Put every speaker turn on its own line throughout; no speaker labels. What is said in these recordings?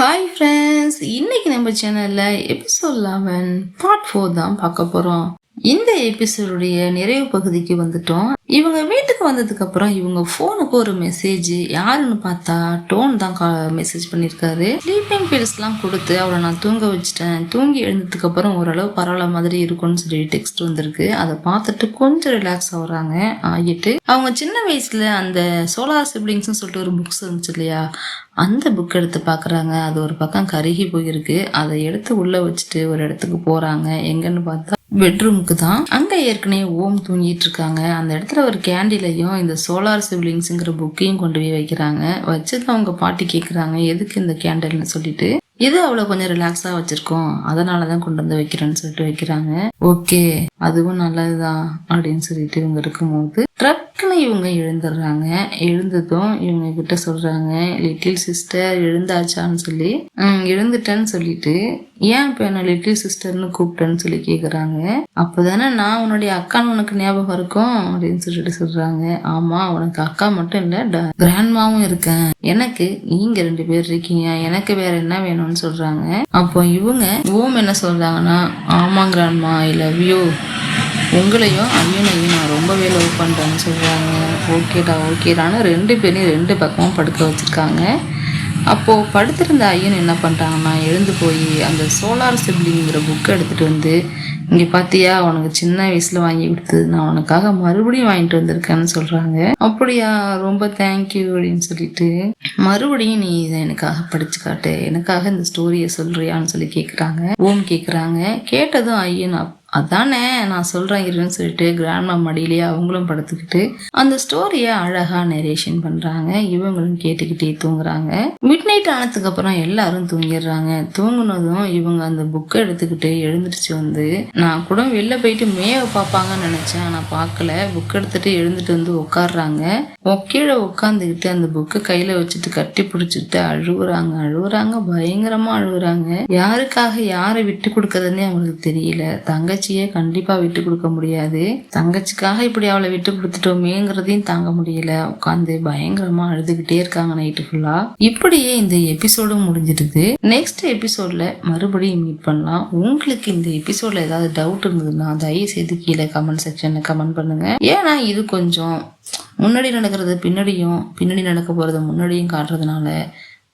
Hi friends இன்னைக்கு நம்ம சேனல்ல எபிசோட் லெவன் பார்ட் ஃபோர் தான் பார்க்க போறோம். இந்த எபிசோடுடைய நிறைவு பகுதிக்கு வந்துட்டோம். இவங்க வீட்டுக்கு வந்ததுக்கு அப்புறம் இவங்க ஃபோனுக்கு ஒரு மெசேஜ் யாருன்னு பார்த்தா டோன் தான் மெசேஜ் பண்ணியிருக்காரு ஸ்லீப்பிங் பில்ஸ்லாம் கொடுத்து அவளை நான் தூங்க வச்சுட்டேன். தூங்கி எழுந்ததுக்கு அப்புறம் ஓரளவு பரவாயில்ல மாதிரி இருக்கும்னு சொல்லி டெக்ஸ்ட் வந்திருக்கு. அதை பார்த்துட்டு கொஞ்சம் ரிலாக்ஸ் ஆகுறாங்க. ஆகிட்டு அவங்க சின்ன வயசுல அந்த சோலார் சிப்ளிங்ஸ்னு சொல்லிட்டு ஒரு புக்ஸ் இருந்துச்சு இல்லையா? அந்த புக் எடுத்து பார்க்குறாங்க. அது ஒரு பக்கம் கருகி போயிருக்கு. அதை எடுத்து உள்ளே வச்சுட்டு ஒரு இடத்துக்கு போகிறாங்க எங்கன்னு பார்த்தா பெட்ரூமுக்கு தான். அங்கே ஏற்கனவே ஓம் தூங்கிட்டு இருக்காங்க. அந்த இடத்துல ஒரு கேண்டிலையும் இந்த சோலார் சிவிலிங்ஸுங்கிற புக்கையும் கொண்டு போய் வைக்கிறாங்க. வச்சது அவங்க பாட்டி கேட்குறாங்க எதுக்கு இந்த கேண்டில்னு சொல்லிட்டு. இது அவ்வளோ கொஞ்சம் ரிலாக்ஸாக வச்சிருக்கோம்? அதனால தான் கொண்டு வந்து வைக்கிறேன்னு சொல்லிட்டு வைக்கிறாங்க. ஓகே அதுவும் நல்லதுதான் அப்படின்னு சொல்லிட்டு இவங்க இருக்கும்போது ட்ரக்கில் இவங்க எழுந்துடுறாங்க. எழுந்ததும் இவங்க கிட்ட சொல்கிறாங்க லிட்டில் சிஸ்டர் எழுந்தாச்சான்னு சொல்லி. எழுந்துட்டேன்னு சொல்லிட்டு ஏன் இப்போ என்ன லிட்டில் சிஸ்டர்னு கூப்பிட்டேன்னு சொல்லி கேட்குறாங்க அப்போ தானே நான் உன்னுடைய அக்கான்னு உனக்கு ஞாபகம் இருக்கும் அப்படின்னு சொல்லிட்டு சொல்கிறாங்க ஆமாம் உனக்கு அக்கா மட்டும் இல்லை கிராண்ட்மாவும் இருக்கேன். எனக்கு நீங்க ரெண்டு பேர் இருக்கீங்க. எனக்கு வேற என்ன வேணும்னு சொல்கிறாங்க அப்போ இவங்க ஓம் என்ன சொல்கிறாங்கன்னா ஆமாம் கிராண்ட்மா ஐ லவ் யூ உங்களையும் ஐயனையும் நான் ரொம்பவே லவ் பண்ணுறேன்னு சொல்கிறாங்க ஓகேடா ஓகேடான்னு ரெண்டு பேரையும் ரெண்டு பக்கமும் படுக்க வச்சுருக்காங்க. அப்போது படுத்திருந்த ஐயன் என்ன பண்ணுறாங்கன்னா எழுந்து போய் அந்த சோலார் சிப்ளிங்கிற புக்கை எடுத்துகிட்டு வந்து இங்கே பார்த்தியா உனக்கு சின்ன வயசில் வாங்கி கொடுத்தது. நான் உனக்காக மறுபடியும் வாங்கிட்டு வந்திருக்கேன்னு சொல்கிறாங்க அப்படியா? ரொம்ப தேங்க்யூ அப்படின்னு சொல்லிட்டு மறுபடியும் நீ இதை எனக்காக படிச்சு காட்டு. எனக்காக இந்த ஸ்டோரியை சொல்கிறியான்னு சொல்லி கேட்குறாங்க ஓம் கேட்குறாங்க கேட்டதும் ஐயன் அப்- அதானே நான் சொல்கிறேன் இருன்னு சொல்லிட்டு கிராண்ட்மா மடியிலேயே அவங்களும் படுத்துக்கிட்டு அந்த ஸ்டோரியை அழகாக நரேஷன் பண்ணுறாங்க இவங்களும் கேட்டுக்கிட்டே தூங்குறாங்க. மிட் நைட் ஆனதுக்கு அப்புறம் எல்லாரும் தூங்கிடுறாங்க. தூங்குனதும் இவங்க அந்த புக்கை எடுத்துக்கிட்டு எழுந்துருச்சு வந்து நான் கூட வெளில போயிட்டு மேவை பார்ப்பாங்கன்னு நினச்சேன். ஆனால் பார்க்கல. புக் எடுத்துட்டு எழுந்துட்டு வந்து உட்காடுறாங்க கீழே உட்காந்துக்கிட்டு அந்த புக்கை கையில் வச்சுட்டு கட்டி பிடிச்சிட்டு அழுகுறாங்க. அழுகுறாங்க. பயங்கரமாக அழுகுறாங்க. யாருக்காக யாரை விட்டு கொடுக்கறதுன்னே அவங்களுக்கு தெரியல. தங்கச்சியை கண்டிப்பா விட்டு கொடுக்க முடியாது. தங்கச்சிக்காக இப்படி அவளை விட்டு கொடுத்துட்டோமேங்கிறதையும் தாங்க முடியல. உட்காந்து பயங்கரமா அழுதுகிட்டே இருக்காங்க நைட்டு ஃபுல்லா இப்படியே இந்த எபிசோடு முடிஞ்சிடுது. நெக்ஸ்ட் எபிசோட்ல மறுபடியும் மீட் பண்ணலாம். உங்களுக்கு இந்த எபிசோட்ல ஏதாவது டவுட் இருந்ததுன்னா தயவு செய்து கீழே கமெண்ட் செக்ஷன்ல கமெண்ட் பண்ணுங்க. ஏன்னா இது கொஞ்சம் முன்னாடி நடக்கிறது பின்னாடியும் பின்னாடி நடக்க போறது முன்னாடியும் காட்டுறதுனால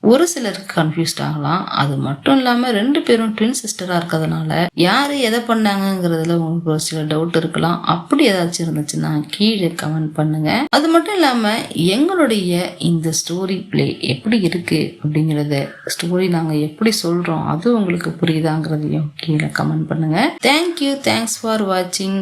ஒரு சிலருக்கு கன்ஃபியூஸ்ட் ஆகலாம். அது மட்டும் இல்லாமல் ரெண்டு பேரும் ட்வின் சிஸ்டராக இருக்கிறதுனால யார் எதை பண்ணாங்கங்கிறதுல உங்களுக்கு ஒரு சில டவுட் இருக்கலாம். அப்படி ஏதாச்சும் இருந்துச்சுன்னா கீழே கமெண்ட் பண்ணுங்க. அது மட்டும் இல்லாமல் எங்களுடைய இந்த ஸ்டோரி ப்ளே எப்படி இருக்கு அப்படிங்கிறத ஸ்டோரி நாங்கள் எப்படி சொல்றோம் அது உங்களுக்கு புரியுதாங்கிறதையும் கீழே கமெண்ட் பண்ணுங்க. தேங்க்யூ தேங்க்ஸ் ஃபார் வாட்சிங்